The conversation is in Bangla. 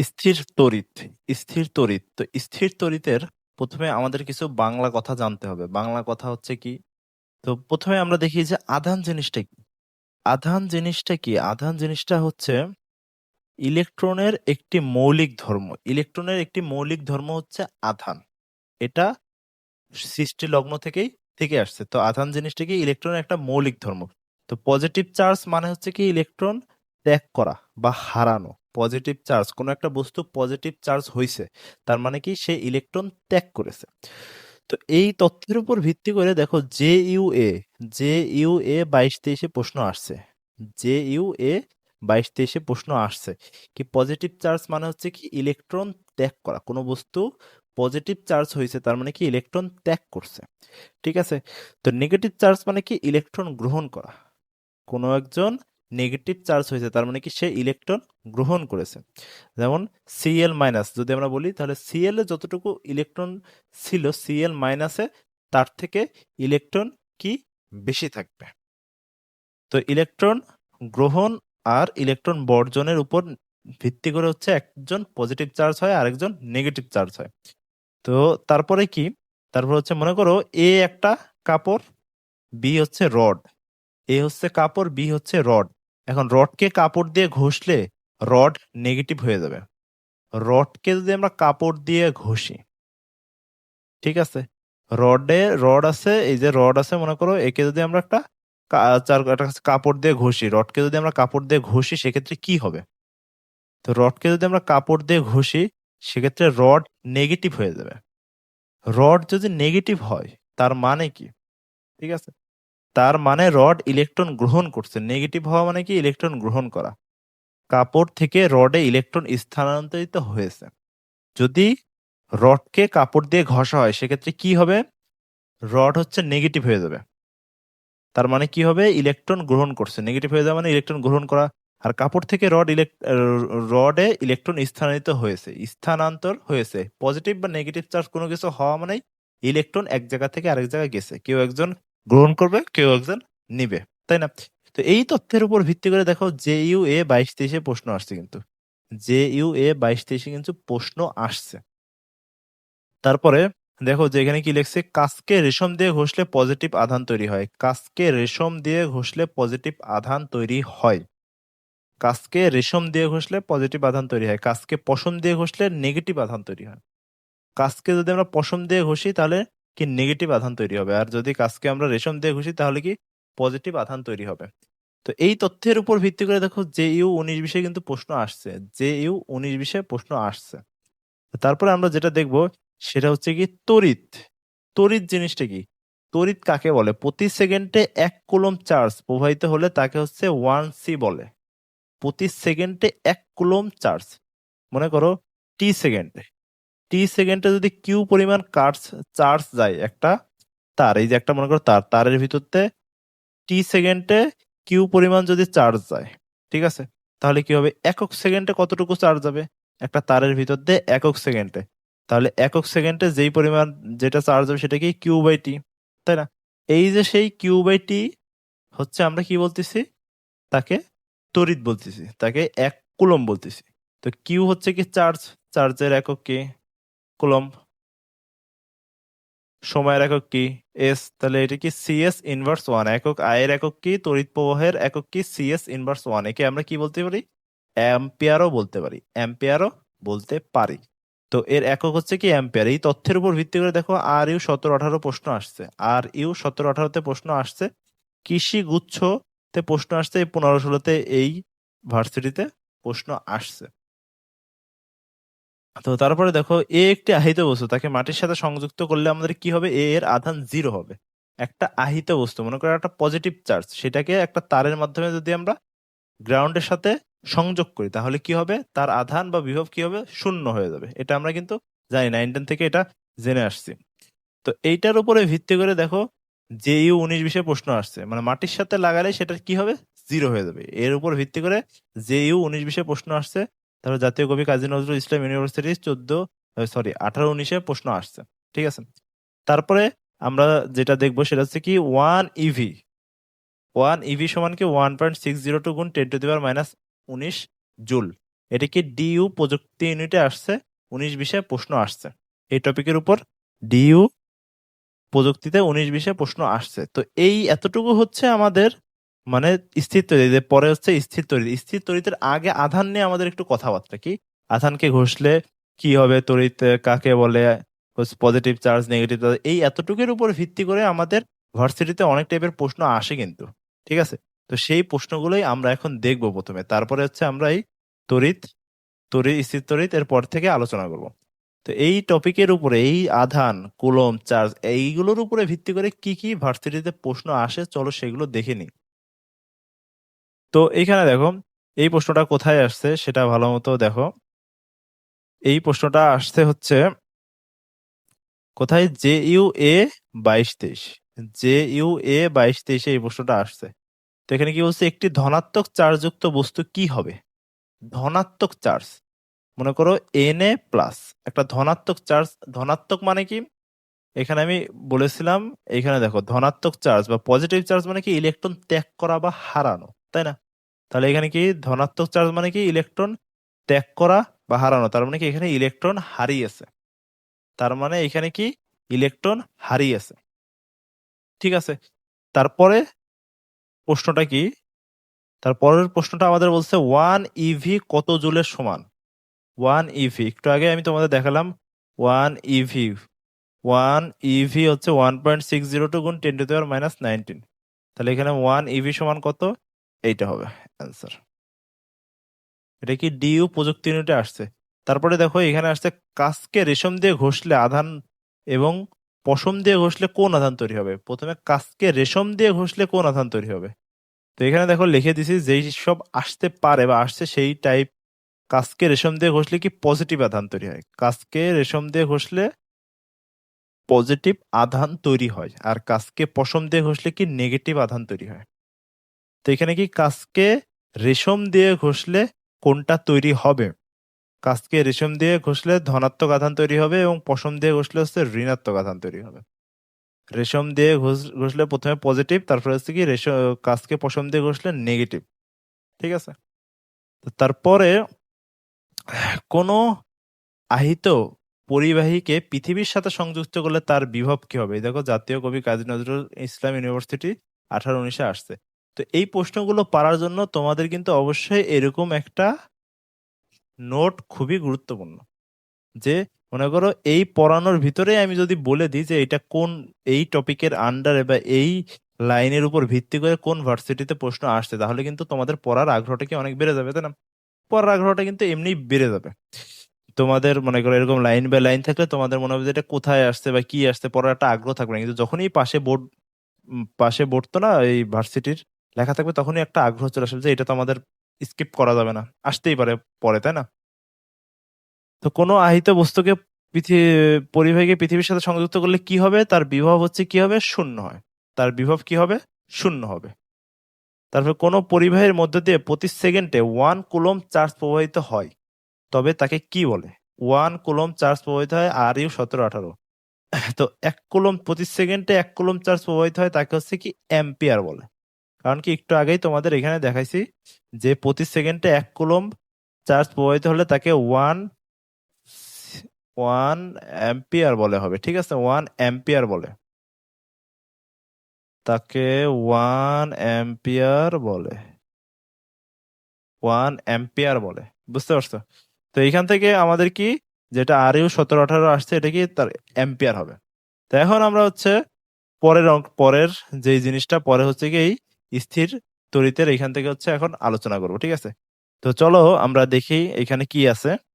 স্থির তড়িৎ, স্থির তড়িৎ। তো স্থির তড়িতের প্রথমে আমাদের কিছু বাংলা কথা জানতে হবে। বাংলা কথা হচ্ছে কি? তো প্রথমে আমরা দেখি যে আধান জিনিসটা কি? আধান জিনিসটা কি? আধান জিনিসটা হচ্ছে ইলেকট্রনের একটি মৌলিক ধর্ম। ইলেকট্রনের একটি মৌলিক ধর্ম হচ্ছে আধান। এটা সৃষ্টি লগ্ন থেকেই থেকে আসছে। তো আধান জিনিসটা কি? ইলেকট্রনের একটা মৌলিক ধর্ম। তো পজিটিভ চার্জ মানে হচ্ছে কি ইলেকট্রন ত্যাগ করা বা হারানো। পজিটিভ চার্জ কোনো একটা বস্তু পজিটিভ চার্জ হইছে। তার মানে কি সে ইলেকট্রন ত্যাগ করেছে। তো এই তথ্যের উপর ভিত্তি করে দেখো জেইউএ, জেইউএ ২২-২৩ এ বাইশ তেইশে প্রশ্ন আসছে। জেইউএ ২২-২৩ এ প্রশ্ন আসছে। কি পজিটিভ চার্জ মানে হচ্ছে কি ইলেকট্রন ত্যাগ করা। কোনো বস্তু পজিটিভ চার্জ হয়েছে তার মানে কি ইলেকট্রন ত্যাগ করছে। ঠিক আছে? তো নেগেটিভ চার্জ মানে কি ইলেকট্রন গ্রহণ করা। কোনো একজন নেগেটিভ চার্জ হয়েছে তার মানে কি সে ইলেকট্রন গ্রহণ করেছে। যেমন সিএল মাইনাস যদি আমরা বলি তাহলে Cl এ যতটুকু ইলেকট্রন ছিল Cl- মাইনাসে তার থেকে ইলেকট্রন কি বেশি থাকবে। তো ইলেকট্রন গ্রহণ আর ইলেকট্রন বর্জনের উপর ভিত্তি করে হচ্ছে একজন পজিটিভ চার্জ হয় আরেকজন নেগেটিভ চার্জ হয়। তো তারপরে কি? তারপর হচ্ছে মনে করো এ একটা কাপড়, বি হচ্ছে রড। এ হচ্ছে কাপড়, বি হচ্ছে রড। এখন রডকে কাপড় দিয়ে ঘষলে রড নেগেটিভ হয়ে যাবে। রডকে যদি আমরা কাপড় দিয়ে ঘষি ঠিক আছে? রডে রড আছে এই যে রড আছে মনে করো একে যদি আমরা একটা কাপড় দিয়ে ঘষি, রডকে যদি আমরা কাপড় দিয়ে ঘষি সেক্ষেত্রে কি হবে? তো রডকে যদি আমরা কাপড় দিয়ে ঘষি সেক্ষেত্রে রড নেগেটিভ হয়ে যাবে। রড যদি নেগেটিভ হয় তার মানে কি? ঠিক আছে? তার মানে রড ইলেকট্রন গ্রহণ করছে। নেগেটিভ হওয়া মানে কি ইলেকট্রন গ্রহণ করা। কাপড় থেকে রডে ইলেকট্রন স্থানান্তরিত হয়েছে। যদি রডকে কাপড় দিয়ে ঘষা হয়, সেক্ষেত্রে কি হবে? রড হচ্ছে নেগেটিভ হয়ে যাবে। তার মানে কি হবে? ইলেকট্রন গ্রহণ করছে। নেগেটিভ হয়ে যাওয়া মানে ইলেকট্রন গ্রহণ করা। আর কাপড় থেকে রড ইলেক রডে ইলেকট্রন স্থানান্তরিত হয়েছে। স্থানান্তর হয়েছে। পজিটিভ বা নেগেটিভ চার্জ কোনো কিছু হওয়া মানেই ইলেকট্রন এক জায়গা থেকে আরেক জায়গায় গেছে। কেউ একজন গ্রহণ করবে, কেউ একজন নিবে। তাই না? তো এই তথ্যের উপর ভিত্তি করে দেখো জেইউএ ২২-২৩ এ প্রশ্ন আসছে কিন্তু। জেইউএ ২২-২৩ এ কিন্তু প্রশ্ন আসছে। তারপরে দেখো যে এখানে কি লিখছে কাঁচকে রেশম দিয়ে ঘষলে পজিটিভ আধান তৈরি হয়। কাঁচকে রেশম দিয়ে ঘষলে পজিটিভ আধান তৈরি হয়। কাঁচকে রেশম দিয়ে ঘষলে পজিটিভ আধান তৈরি হয়। কাঁচকে পশম দিয়ে ঘষলে নেগেটিভ আধান তৈরি হয়। কাঁচকে যদি আমরা পশম দিয়ে ঘষি তাহলে কি নেগেটিভ আধান তৈরি হবে। আর যদি কাজকে আমরা রেশম দিয়ে ঘষি, তাহলে কি পজিটিভ আধান তৈরি হবে। তো এই তথ্যের উপর ভিত্তি করে দেখো, জে ইউ উনিশ বিশে কিন্তু প্রশ্ন আসছে। জে ইউ উনিশ বিশে প্রশ্ন আসছে। তারপরে আমরা যেটা দেখব, সেটা হচ্ছে কি তড়িৎ। তড়িৎ জিনিসটা কি? তড়িৎ কাকে বলে? প্রতি সেকেন্ডে এক কুলম চার্জ প্রবাহিত হলে তাকে হচ্ছে ওয়ান সি বলে। প্রতি সেকেন্ডে এক কুলম চার্জ। মনে করো, টি সেকেন্ডে। টি সেকেন্ডে যদি কিউ পরিমাণ কার্স চার্জ যায় একটা, তার, এই যে একটা মনে করো তার, তারের ভিতরতে, টি সেকেন্ডে কিউ পরিমাণ যদি চার্জ যায়, ঠিক আছে? তাহলে কি হবে? একক সেকেন্ডে কতটুকু চার্জ যাবে? একটা তারের ভিতর দিয়ে একক সেকেন্ডে। তাহলে একক সেকেন্ডে যেই পরিমাণ যেটা চার্জ হবে সেটা কি কিউ বাই টি তাই না? এই যে সেই কিউ বাই টি হচ্ছে আমরা কি বলতেছি? তাকে তড়িৎ বলতেছি, তাকে এক কুলম বলতেছি। তো কিউ হচ্ছে কি চার্জ? চার্জের একক কি? কুলম্ব। সময়ের একক কি? এস তাহলে এটা কি সিএস ইনভার্স ওয়ান একক আয়ের একক কি? তড়িৎ প্রবাহের একক কি সিএস ইনভার্স ওয়ান একে আমরা কি বলতে পারি? অ্যাম্পিয়ারও বলতে পারি। অ্যাম্পিয়ারও বলতে পারি। তো এর একক হচ্ছে কি অ্যাম্পিয়ার এই তথ্যের উপর ভিত্তি করে দেখো আর ইউ সতেরো আঠারো প্রশ্ন আসছে। আর ইউ সতেরো আঠারোতে প্রশ্ন আসছে, কৃষি গুচ্ছতে প্রশ্ন আসছে পনেরো ষোলোতে এই ভার্সিটিতে প্রশ্ন আসছে। তো তারপরে দেখো, এ একটি আহিত বস্তু, তাকে মাটির সাথে সংযুক্ত করলে আমাদের কি হবে? এ এর আধান জিরো হবে। একটা আহিত বস্তু, মনে করো একটা পজিটিভ চার্জ সেটাকে একটা তারের মাধ্যমে যদি আমরা গ্রাউন্ডের সাথে সংযোগ করি, তাহলে কি হবে? তার আধান বা বিভব কি হবে? শূন্য হয়ে যাবে। এটা আমরা কিন্তু জানি না ইন্টার্ন থেকে এটা জেনে আসছি। তো এইটার উপরে ভিত্তি করে দেখো যে ইউ উনিশ বিশে প্রশ্ন আসছে মানে মাটির সাথে লাগালে সেটা কি হবে? জিরো হয়ে যাবে। এর উপর ভিত্তি করে যে ইউ উনিশ বিশে প্রশ্ন আসছে তারপর জাতীয় কবি কাজী নজরুল ইসলাম ইউনিভার্সিটি চোদ্দ সরি আঠারো উনিশে প্রশ্ন আসছে, ঠিক আছে? তারপরে আমরা যেটা দেখব সেটা হচ্ছে কি ওয়ান ইভি ওয়ান ইভি সমান কি one point six zero two গুণ টেন টু দিবার মাইনাস উনিশ জুল। এটা কি ডিইউ প্রযুক্তি ইউনিটে আসছে? উনিশ বিশে প্রশ্ন আসছে। এই টপিকের উপর ডিইউ প্রযুক্তিতে উনিশ বিশে প্রশ্ন আসছে। তো এই এতটুকু হচ্ছে আমাদের মানে স্থির তৈরি পরে হচ্ছে স্থির তৈরি স্থির তরিতের আগে আধান নিয়ে আমাদের একটু কথাবার্তা কি? আধানকে ঘষলে কি হবে? তড়িৎ কাকে বলে? পজিটিভ চার্জ নেগেটিভ চার্জ এই এতটুকুর উপর ভিত্তি করে আমাদের ভার্সিটিতে অনেক টাইপের প্রশ্ন আসে কিন্তু, ঠিক আছে? তো সেই প্রশ্নগুলোই আমরা এখন দেখব প্রথমে। তারপরে হচ্ছে আমরা এই তড়িৎ তড়িৎ স্থির তড়িৎ এর পর থেকে আলোচনা করব। তো এই টপিকের উপরে, এই আধান কুলম চার্জ এইগুলোর উপরে ভিত্তি করে কি কি ভার্সিটিতে প্রশ্ন আসে, চলো সেগুলো দেখে নিই। তো এইখানে দেখো, এই প্রশ্নটা কোথায় আসছে সেটা ভালো মতো দেখো। এই প্রশ্নটা আসছে হচ্ছে, কোথায় জে ইউ এ বাইশ তেইশ? জে ইউ এ বাইশ তেইশে এই প্রশ্নটা আসছে। তো এখানে কি বলছে, একটি ধনাত্মক চার্জযুক্ত বস্তু কি হবে? ধনাত্মক চার্জ। মনে করো এন এ প্লাস, একটা ধনাত্মক চার্জ, ধনাত্মক মানে কি? এখানে আমি বলেছিলাম এখানে দেখো, ধনাত্মক চার্জ বা পজিটিভ চার্জ মানে কি? ইলেকট্রন ত্যাগ করা বা হারানো। তাই না? তাহলে এখানে কি ধনাত্মক চার্জ মানে কি? ইলেকট্রন ত্যাগ করা বা হারানো। তার মানে কি এখানে ইলেকট্রন হারিয়েছে। তার মানে এখানে কি? ইলেকট্রন হারিয়েছে। ঠিক আছে? তারপরে প্রশ্নটা কি? তারপরের প্রশ্নটা আমাদের বলছে ওয়ান ইভি কত জুলের সমান? ওয়ান ইভি একটু আগে আমি তোমাদের দেখালাম ওয়ান ইভি ওয়ান ইভি হচ্ছে one point six zero two গুণ টেন টু দেওয়ার মাইনাস নাইনটিন তাহলে এখানে ওয়ান ইভি সমান কত? এইটা হবে অ্যান্সার এটা কি ডিইউ প্রযুক্তি ইউনিটে আসছে? তারপরে দেখো, এখানে আসছে কাজকে রেশম দিয়ে ঘষলে আধান এবং পশম দিয়ে ঘষলে কোন আধান তৈরি হবে? প্রথমে কাজকে রেশম দিয়ে ঘষলে কোন আধান তৈরি হবে? তো এখানে দেখো, লিখে দিছি, যেই সব আসতে পারে বা আসছে সেই টাইপ কাজকে রেশম দিয়ে ঘষলে কি পজিটিভ আধান তৈরি হয়? কাজকে রেশম দিয়ে ঘষলে পজিটিভ আধান তৈরি হয়, আর কাজকে পশম দিয়ে ঘষলে কি নেগেটিভ আধান তৈরি হয়? তো এখানে কি কাজকে রেশম দিয়ে ঘষলে কোনটা তৈরি হবে? কাজকে রেশম দিয়ে ঘষলে ধনাত্মক আধান তৈরি হবে এবং পশম দিয়ে ঘষলে হচ্ছে ঋণাত্মক আধান তৈরি হবে। রেশম দিয়ে ঘষ- ঘষলে প্রথমে পজিটিভ তারপরে হচ্ছে কি রেশম কাজকে পশম দিয়ে ঘষলে নেগেটিভ ঠিক আছে? তারপরে কোনো আহিত পরিবাহীকে পৃথিবীর সাথে সংযুক্ত করলে তার বিভব কি হবে? দেখো জাতীয় কবি কাজী নজরুল ইসলাম ইউনিভার্সিটি আঠারো উনিশে আসছে। তো এই প্রশ্নগুলো পারার জন্য তোমাদের কিন্তু অবশ্যই এরকম একটা নোট খুবই গুরুত্বপূর্ণ। যে মনে করো এই পড়ানোর ভিতরে আমি যদি বলে দিই যে এটা কোন, এই টপিকের আন্ডারে বা এই লাইনের উপর ভিত্তি করে কোন ভার্সিটিতে প্রশ্ন আসছে, তাহলে কিন্তু তোমাদের পড়ার আগ্রহটা কি অনেক বেড়ে যাবে, তাই না? পড়ার আগ্রহটা কিন্তু এমনি বেড়ে যাবে। তোমাদের মনে করো এরকম লাইন বাই লাইন থাকলে তোমাদের মনে হবে যে এটা কোথায় আসছে বা কি আসছে, পড়ার একটা আগ্রহ থাকবে না। কিন্তু যখনই পাশে বোর্ড পাশে বোর্ড তো না, এই ভার্সিটির লেখা থাকবে তখনই একটা আগ্রহ চলে আসবে যে এটা তো আমাদের স্কিপ করা যাবে না। আসতেই পারে পরে, তাই না? তো কোনো আহিত বস্তুকে পৃথিবী পরিবাহীকে পৃথিবীর সাথে সংযুক্ত করলে কি হবে? তার বিভব হচ্ছে কি হবে? শূন্য হয়। তার বিভব কি হবে? শূন্য হবে। তারপর কোনো পরিবাহের মধ্য দিয়ে প্রতি সেকেন্ডে ওয়ান কুলম চার্জ প্রবাহিত হয়। তবে তাকে কি বলে? ওয়ান কুলম চার্জ প্রবাহিত হয় আর ইউ সতেরো আঠারো। তো এক কুলম প্রতি সেকেন্ডে এক কুলম চার্জ প্রবাহিত হয় তাকে হচ্ছে কি? অ্যাম্পিয়ার বলে। কারণ কি একটু আগেই তোমাদের এখানে দেখাইছি যে প্রতি সেকেন্ডে এক কুলম চার্জ প্রবাহিত হলে তাকে ওয়ান ওয়ান অ্যাম্পিয়ার বলে হবে, ঠিক আছে? ওয়ান অ্যাম্পিয়ার বলে। তাকে ওয়ান অ্যাম্পিয়ার বলে। ওয়ান অ্যাম্পিয়ার বলে, বুঝতে পারছ? তো এইখান থেকে আমাদের কি যেটা আর ইউ সতেরো আঠারো আসছে, এটা কি তার অ্যাম্পিয়ার হবে। তো এখন আমরা হচ্ছে পরের পরের যে জিনিসটা, পরে হচ্ছে কি এই স্থির তড়িতের এখান থেকে হচ্ছে এখন আলোচনা করব, ঠিক আছে? তো চলো আমরা দেখি এখানে কি আছে।